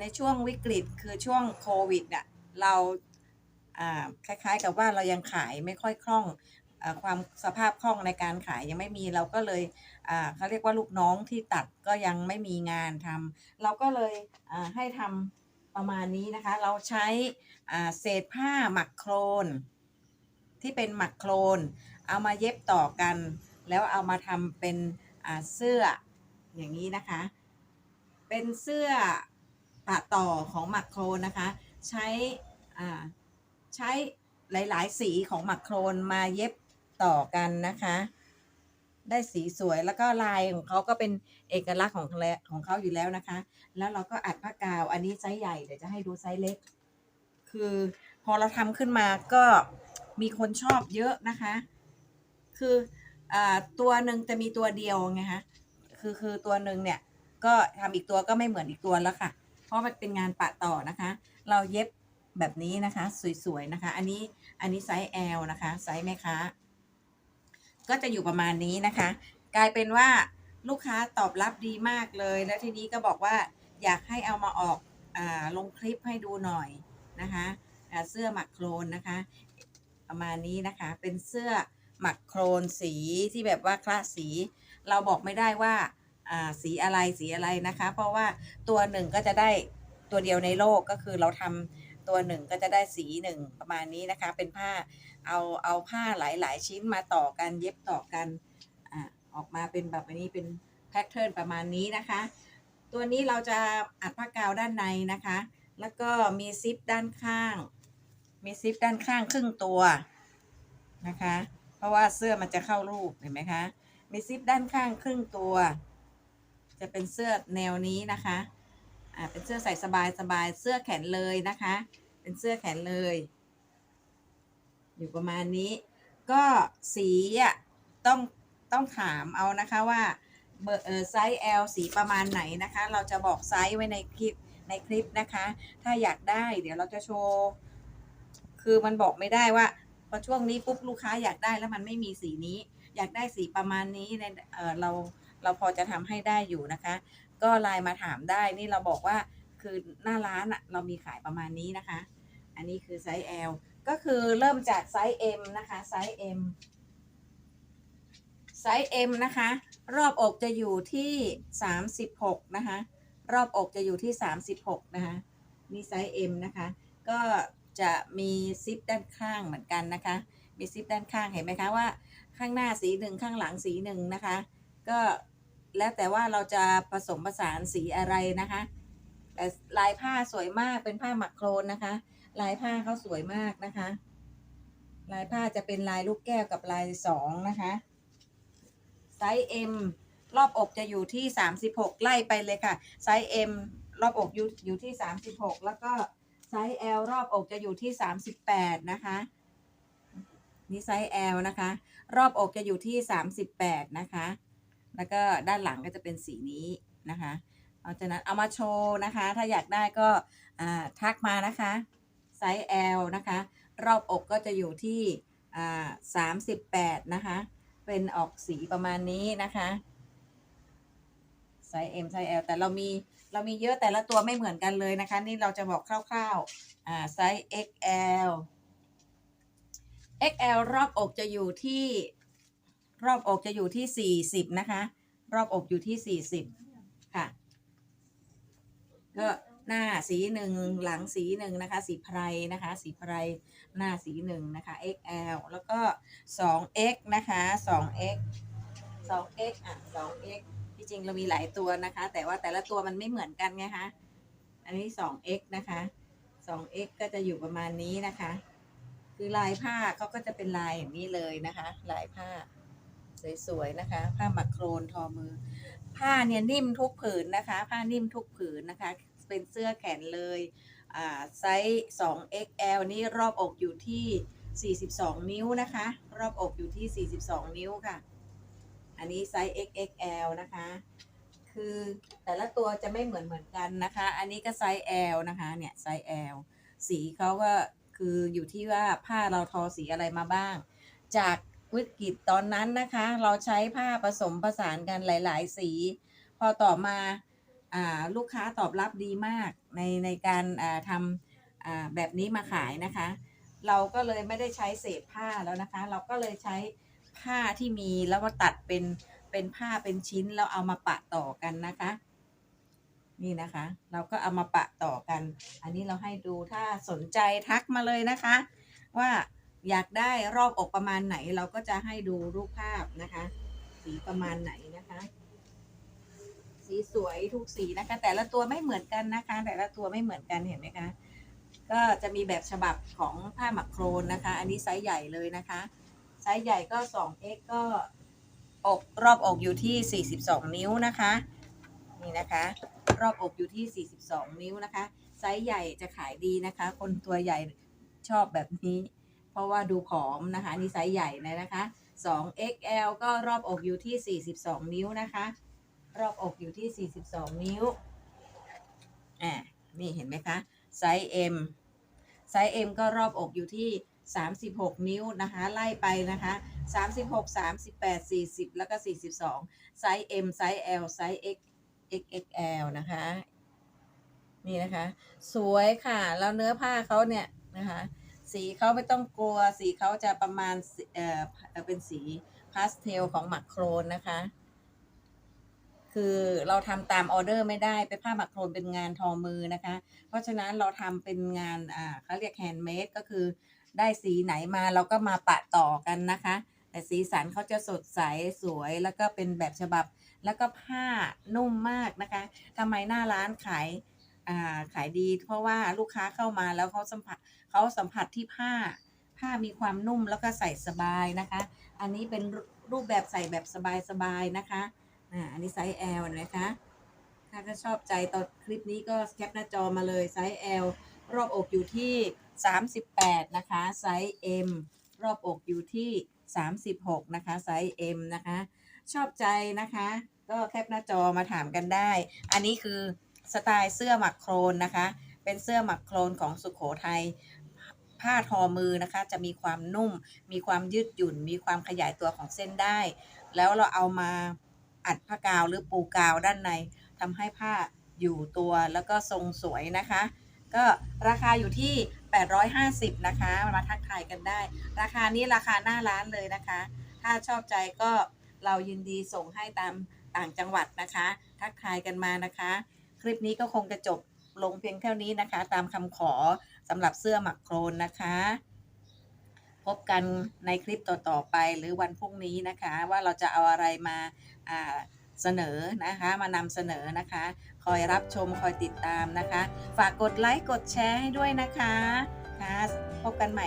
ในช่วงวิกฤตคือช่วงโควิดเนี่ยเราคล้ายๆกับว่าเรายังขายไม่ค่อยคล่องอความสภาพคล่องในการขายยังไม่มีเราก็เลยเขาเรียกว่าลูกน้องที่ตัดก็ยังไม่มีงานทำเราก็เลยให้ทำประมาณนี้นะคะ เราใช้เศษผ้าหมักโครน ที่เป็นหมักโครน เอามาเย็บต่อกัน แล้วเอามาทำเป็นเสื้ออย่างนี้นะคะ เป็นเสื้อ ปะต่อของหมักโครนนะคะ ใช้ใช้หลาย ๆ สีของหมักโครนมาเย็บต่อกันนะคะ ได้สีสวยแล้วก็ลายของเขาก็เป็นเอกลักษณ์ของของเขาอยู่แล้วนะคะ แล้วเราก็อัดผ้ากาวอันนี้ไซส์ใหญ่เดี๋ยวจะให้ดูไซส์เล็ก คือพอเราทำขึ้นมาก็มีคนชอบเยอะนะคะ คืออตัวหนึ่งจะมีตัวเดียวไงคะคือคือตัวหนึ่งเนี่ยก็ทำอีกตัวก็ไม่เหมือนอีกตัวแล้วค่ะ เพราะมันเป็นงานปะต่อนะคะ เราเย็บแบบนี้นะคะ สวยๆนะคะ อันนี้อันนี้ไซส์ L นะคะไซส์แม่ค้าก็จะอยู่ประมาณนี้นะคะ กลายเป็นว่าลูกค้าตอบรับดีมากเลย แล้วทีนี้ก็บอกว่าอยากให้เอามาออกอลงคลิปให้ดูหน่อยนะคะเสื้อหมักโครนนะคะ ประมาณนี้นะคะเป็นเสื้อหมักโครนสีที่แบบว่าคละสี เราบอกไม่ได้ว่า สีอะไรสีอะไรนะคะ เพราะว่าตัวหนึ่งก็จะได้ตัวเดียวในโลกก็คือเราทำตัวหนึ่งก็จะได้สีหนึ่งประมาณนี้นะคะ เป็นผ้าเอาเอาผ้าหลาย ๆ ชิ้นมาต่อกันเย็บต่อกันอออกมาเป็นแบบนี้เป็นแพทเทิร์นประมาณนี้นะคะ ตัวนี้เราจะอัดผ้ากาวด้านในนะคะ แล้วก็มีซิปด้านข้าง มีซิปด้านข้างครึ่งตัวนะคะ เพราะว่าเสื้อมันจะเข้ารูปเห็นไหมคะ มีซิปด้านข้างครึ่งตัว จะเป็นเสื้อแนวนี้นะคะอ่าเป็นเสื้อใส่สบายสบายเสื้อแขนเลยนะคะ เป็นเสื้อแขนเลย อยู่ประมาณนี้ ก็สีอะต้องต้องถามเอานะคะว่าเบอร์เออไซส์ L สีประมาณไหนนะคะ เราจะบอกไซส์ไว้ในคลิปในคลิปนะคะ ถ้าอยากได้เดี๋ยวเราจะโชว์ คือมันบอกไม่ได้ว่าพอช่วงนี้ปุ๊บลูกค้าอยากได้แล้วมันไม่มีสีนี้ อยากได้สีประมาณนี้ในเออเรา เราพอจะทำให้ได้อยู่นะคะ ก็ไลน์มาถามได้นี่เราบอกว่าคือหน้าร้านอะเรามีขายประมาณนี้นะคะ อันนี้คือไซส์ L ก็คือเริ่มจากไซส์ M นะคะไซส์ M ไซส์ M นะคะ รอบอกจะอยู่ที่ 36 นะคะ รอบอกจะอยู่ที่ 36 นะคะนี่ไซส์ M นะคะ ก็จะมีซิปด้านข้างเหมือนกันนะคะ มีซิปด้านข้างเห็นไหมคะว่า ข้างหน้าสีหนึ่งข้างหลังสีหนึ่งนะคะ ก็แล้วแต่ว่าเราจะผสมผสานสีอะไรนะคะแต่ลายผ้าสวยมากเป็นผ้าหมักโครนนะคะ ลายผ้าเขาสวยมากนะคะ ลายผ้าจะเป็นลายลูกแก้วกับลายสองนะคะไซส์ M รอบอกจะอยู่ที่ 36 ไล่ไปเลยค่ะ ไซส์ M รอบอกอยู่อยู่ที่ 36 แล้วก็ไซส์ L รอบอกจะอยู่ที่ 38 นะคะนี่ไซส์ L นะคะ รอบอกจะอยู่ที่ 38 นะคะ แล้วก็ด้านหลังก็จะเป็นสีนี้นะคะเอาจากนั้นเอามาโชว์นะคะ ถ้าอยากได้ก็ทักมานะคะ ไซส์ L นะคะ รอบอกก็จะอยู่ที่38นะคะ เป็นออกสีประมาณนี้นะคะ ไซส์ M ไซส์ L แต่เรามีเรามีเยอะแต่ละตัวไม่เหมือนกันเลยนะคะ นี่เราจะบอกคร่าวๆไซส์ XL XL รอบอกจะอยู่ที่ รอบอกจะอยู่ที่ 40 นะคะ รอบอกอยู่ที่ 40 ค่ะ ก็หน้าสีหนึ่งหลังสีหนึ่งนะคะ สีไพรนะคะ สีไพรหน้าสีหนึ่งนะคะ XL แล้วก็ 2X นะคะ 2X 2X อะ 2X ที่จริงเรามีหลายตัวนะคะ แต่ว่าแต่ละตัวมันไม่เหมือนกันไงคะ อันนี้ 2X นะคะ 2X ก็จะอยู่ประมาณนี้นะคะ คือลายผ้าเขาก็จะเป็นลายอย่างนี้เลยนะคะ ลายผ้า สวยๆนะคะ ผ้าหมักโครนทอมือ ผ้าเนี่ยนิ่มทุกผืนนะคะ ผ้านิ่มทุกผืนนะคะ เป็นเสื้อแขนเลยไซส์ 2XL นี่รอบอกอยู่ที่ 42 นิ้วนะคะ รอบอกอยู่ที่ 42 นิ้วค่ะ อันนี้ไซส์ XXL นะคะ คือแต่ละตัวจะไม่เหมือนเหมือนกันนะคะ อันนี้ก็ไซส์ L นะคะเนี่ยไซส์ L สีเขาก็คืออยู่ที่ว่าผ้าเราทอสีอะไรมาบ้าง จาก วิกฤตตอนนั้นนะคะ เราใช้ผ้าผสมผสานกันหลาย ๆ สี พอต่อมาอลูกค้าตอบรับดีมากในในการทำแบบนี้มาขายนะคะ เราก็เลยไม่ได้ใช้เศษผ้าแล้วนะคะ เราก็เลยใช้ผ้าที่มีแล้วก็ตัดเป็นเป็นผ้าเป็นชิ้นแล้วเอามาปะต่อกันนะคะ นี่นะคะ เราก็เอามาปะต่อกัน อันนี้เราให้ดูถ้าสนใจทักมาเลยนะคะ ว่า อยากได้รอบอกประมาณไหน เราก็จะให้ดูรูปภาพนะคะ สีประมาณไหนนะคะ สีสวยทุกสีนะคะ แต่ละตัวไม่เหมือนกันนะคะ แต่ละตัวไม่เหมือนกันเห็นไหมคะ ก็จะมีแบบฉบับของผ้าหมักโครนนะคะ อันนี้ไซส์ใหญ่เลยนะคะไซส์ใหญ่ก็ 2x ก็อกรอบอกอยู่ที่ 42 นิ้วนะคะ นี่นะคะ รอบอกอยู่ที่ 42 นิ้วนะคะ ไซส์ใหญ่จะขายดีนะคะ คนตัวใหญ่ชอบแบบนี้ ราะว่าดูผอมนะคะนนี่ไซส์ใหญ่เลยนะคะ 2XL ก็รอบอกอยู่ที่ 42 นิ้วนะคะ รอบอกอยู่ที่ 42 นิ้วอ่านี่เห็นไหมคะไซส์ M ไซส์ M ก็รอบอกอยู่ที่ 36 นิ้วนะคะ ไล่ไปนะคะ 36 38 40 แล้วก็ 42 ไซส์ M ไซส์ L ไซส์ X XXL นะคะ นี่นะคะ สวยค่ะ แล้วเนื้อผ้าเขาเนี่ยนะคะ สีเขาไม่ต้องกลัว สีเขาจะประมาณเอ่อเอ่อเป็นสีพาสเทลของหมักโครนนะคะ คือเราทำตามออเดอร์ไม่ได้เป็นผ้าหมักโครนเป็นงานทอมือนะคะ เพราะฉะนั้นเราทำเป็นงานอ่าเขาเรียกแฮนด์เมดก็คือได้สีไหนมาเราก็มาปะต่อกันนะคะ แต่สีสันเขาจะสดใสสวยแล้วก็เป็นแบบฉบับ แล้วก็ผ้านุ่มมากนะคะทำไมหน้าร้านขายอ่าขายดีเพราะว่าลูกค้าเข้ามาแล้วเขาสัมผัส เขาสัมผัสที่ผ้า ผ้ามีความนุ่มแล้วก็ใส่สบายนะคะ อันนี้เป็นรูปแบบใส่แบบสบายๆนะคะอ่าอันนี้ไซส์ L นะคะถ้าก็ชอบใจตอนคลิปนี้ก็แคปหน้าจอมาเลยไซส์ L รอบอกอยู่ที่ 38 นะคะไซส์ M รอบอกอยู่ที่ 36 นะคะไซส์ M นะคะ ชอบใจนะคะ ก็แคปหน้าจอมาถามกันได้ อันนี้คือสไตล์เสื้อหมักโครนนะคะ เป็นเสื้อหมักโครนของสุขโขทัย ผ้าทอมือนะคะ จะมีความนุ่ม มีความยืดหยุ่น มีความขยายตัวของเส้นได้ แล้วเราเอามาอัดผ้ากาวหรือปูกาวด้านในทำให้ผ้าอยู่ตัวแล้วก็ทรงสวยนะคะ ก็ราคาอยู่ที่ 850 นะคะมาทักทายกันได้ ราคานี้ราคาหน้าร้านเลยนะคะ ถ้าชอบใจก็เรายินดีส่งให้ตามต่างจังหวัดนะคะ ทักทายกันมานะคะ คลิปนี้ก็คงจะจบลงเพียงเท่านี้นะคะ ตามคำขอ สำหรับเสื้อหมักโครนนะคะ พบกันในคลิปต่อๆไปหรือวันพรุ่งนี้นะคะ ว่าเราจะเอาอะไรมาเสนอนะคะมานำเสนอนะคะ คอยรับชมคอยติดตามนะคะ ฝากกดไลค์กดแชร์ให้ด้วยนะคะค่ะพบกันใหม่